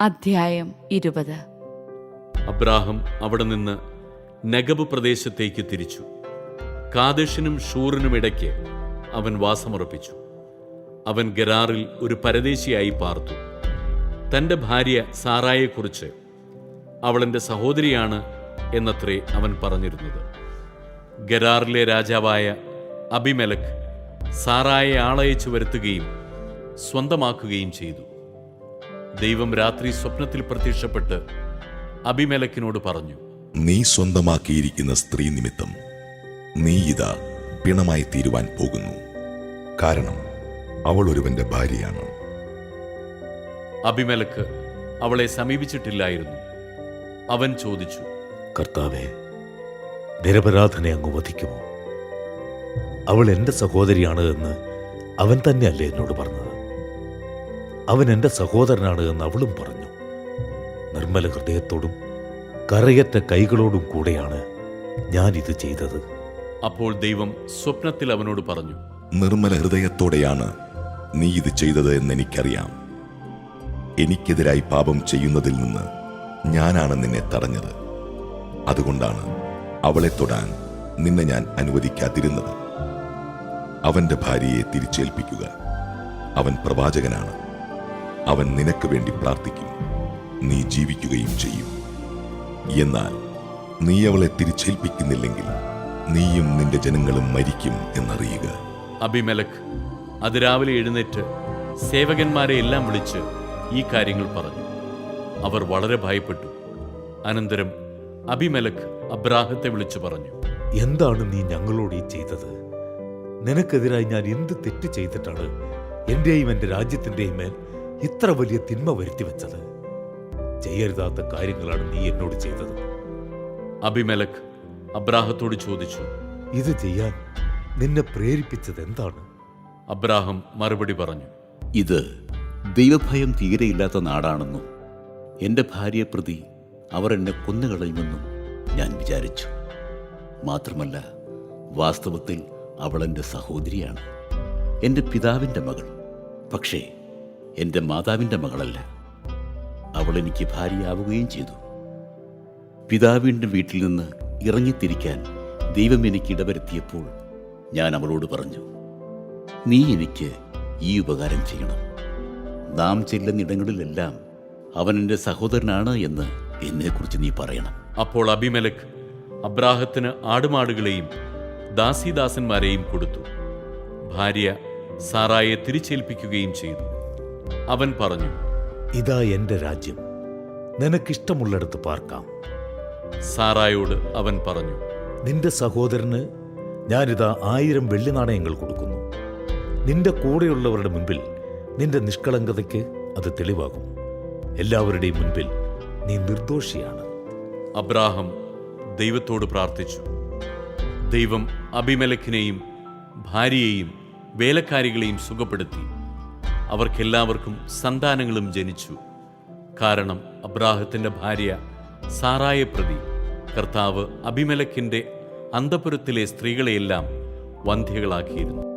അധ്യായം ഇരുപത്. അബ്രാഹം അവിടെ നിന്ന് നഗബ് പ്രദേശത്തേക്ക് തിരിച്ചു. കാദേശിനും ഷൂറിനും ഇടയ്ക്ക് അവൻ വാസമുറപ്പിച്ചു. അവൻ ഗരാറിൽ ഒരു പരദേശിയായി പാർത്തു. തന്റെ ഭാര്യ സാറായെക്കുറിച്ച് അവളെന്റെ സഹോദരിയാണ് എന്നത്രേ അവൻ പറഞ്ഞിരുന്നത്. ഗരാറിലെ രാജാവായ അബിമലക് സാറായെ ആളയച്ചു വരുത്തുകയും സ്വന്തമാക്കുകയും ചെയ്തു. ദൈവം രാത്രി സ്വപ്നത്തിൽ പ്രത്യക്ഷപ്പെട്ട് അഭിമേലക്കിനോട് പറഞ്ഞു നീ സ്വന്തമാക്കിയിരിക്കുന്ന സ്ത്രീ നിമിത്തം നീ ഇതാ പിണമായി തീരുവാൻ പോകുന്നു. കാരണം അവൾ ഒരുവന്റെ ഭാര്യയാണ്. അഭിമലക്ക് അവളെ സമീപിച്ചിട്ടില്ലായിരുന്നു. അവൻ ചോദിച്ചു കർത്താവെ നിരപരാധനെ അങ്ങ് വധിക്കുമോ? അവൾ എന്റെ സഹോദരിയാണ് എന്ന് അവൻ തന്നെയല്ലേ എന്നോട് പറഞ്ഞത്. അവൻ എന്റെ സഹോദരനാണ് എന്ന് അവളും പറഞ്ഞു. നിർമ്മല ഹൃദയത്തോടും കറയറ്റ കൈകളോടും കൂടെയാണ് ഞാൻ ഇത് ചെയ്തത്. അപ്പോൾ ദൈവം സ്വപ്നത്തിൽ അവനോട് പറഞ്ഞു നിർമ്മല ഹൃദയത്തോടെയാണ് നീ ഇത് ചെയ്തത് എന്ന് എനിക്കറിയാം എനിക്കെതിരായി പാപം ചെയ്യുന്നതിൽ നിന്ന് ഞാനാണ് നിന്നെ തടഞ്ഞത്. അതുകൊണ്ടാണ് അവളെ തൊടാൻ നിന്നെ ഞാൻ അനുവദിക്കാതിരുന്നത്. അവന്റെ ഭാര്യയെ തിരിച്ചേൽപ്പിക്കുക. അവൻ പ്രവാചകനാണ്. അവൻ നിനക്ക് വേണ്ടി പ്രാർത്ഥിക്കും. നീ ജീവിക്കുകയും ചെയ്യും. എന്നാൽ നീ അവളെ തിരിച്ചേൽപ്പിക്കുന്നില്ലെങ്കിൽ നീയും നിന്റെ ജനങ്ങളും മരിക്കും എന്നറിയുക. അബിമെലക്ക് അതിരാവിലെ എഴുന്നേറ്റ് സേവകന്മാരെ എല്ലാം വിളിച്ച് ഈ കാര്യങ്ങൾ പറഞ്ഞു. അവർ വളരെ ഭയപ്പെട്ടു. അനന്തരം അഭിമലക് അബ്രാഹത്തെ വിളിച്ചു പറഞ്ഞു. എന്താണ് നീ ഞങ്ങളോട് ഈ ചെയ്തത്? നിനക്കെതിരായി ഞാൻ എന്ത് തെറ്റ് ചെയ്തിട്ടാണ് എന്റെയും എന്റെ രാജ്യത്തിന്റെയും മേൽ ഇത്ര വലിയ തിന്മ വരുത്തി വെച്ചത്? ചെയ്യരുതാത്ത കാര്യങ്ങളാണ് നീ എന്നോട് ചെയ്തത്. അഭിമലക് അബ്രാഹത്തോട് ചോദിച്ചു ഇത് ചെയ്യാൻ നിന്നെ പ്രേരിപ്പിച്ചത് എന്താണ്? അബ്രാഹം മറുപടി പറഞ്ഞു ഇത് ദൈവഭയം തീരെയില്ലാത്ത നാടാണെന്നും എന്റെ ഭാര്യയെ പ്രതി അവർ എന്നെ കൊന്നുകളയുമെന്നും ഞാൻ വിചാരിച്ചു. മാത്രമല്ല വാസ്തവത്തിൽ അവൾ എന്റെ സഹോദരിയാണ് എന്റെ പിതാവിന്റെ മകൾ. പക്ഷേ എന്റെ മാതാവിന്റെ മകളല്ല. അവൾ എനിക്ക് ഭാര്യയാവുകയും ചെയ്തു. പിതാവിന്റെ വീട്ടിൽ നിന്ന് ഇറങ്ങിത്തിരിക്കാൻ ദൈവം എനിക്ക് ഇടവരുത്തിയപ്പോൾ ഞാൻ അവളോട് പറഞ്ഞു നീ എനിക്ക് ഈ ഉപകാരം ചെയ്യണം. നാം ചെല്ലുന്നിടങ്ങളിലെല്ലാം അവൻ എന്റെ സഹോദരനാണ് എന്ന് എന്നെക്കുറിച്ച് നീ പറയണം. അപ്പോൾ അഭിമലക് അബ്രാഹത്തിന് ആടുമാടുകളെയും ദാസിദാസന്മാരെയും കൊടുത്തു. ഭാര്യ സാറായെ തിരിച്ചേൽപ്പിക്കുകയും ചെയ്തു. അവൻ പറഞ്ഞു ഇതാ എന്റെ രാജ്യം. നിനക്കിഷ്ടമുള്ളിടത്ത് പാർക്കാം. സാറായോട് അവൻ പറഞ്ഞു നിന്റെ സഹോദരന് ഞാനിതാ ആയിരം വെള്ളി നാണയങ്ങൾ കൊടുക്കുന്നു. നിന്റെ കൂടെയുള്ളവരുടെ മുൻപിൽ നിന്റെ നിഷ്കളങ്കതയ്ക്ക് അത് തെളിവാകും. എല്ലാവരുടെയും മുൻപിൽ നീ നിർദോഷിയാണ്. അബ്രാഹം ദൈവത്തോട് പ്രാർത്ഥിച്ചു. ദൈവം അഭിമലഖിനെയും ഭാര്യയെയും വേലക്കാരികളെയും സുഖപ്പെടുത്തി. അവർക്കെല്ലാവർക്കും സന്താനങ്ങളും ജനിച്ചു. കാരണം അബ്രാഹത്തിന്റെ ഭാര്യ സാറായെ പ്രതി കർത്താവ് അഭിമലക്കിന്റെ അന്തപുരത്തിലെ സ്ത്രീകളെയെല്ലാം വന്ധ്യകളാക്കിയിരുന്നു.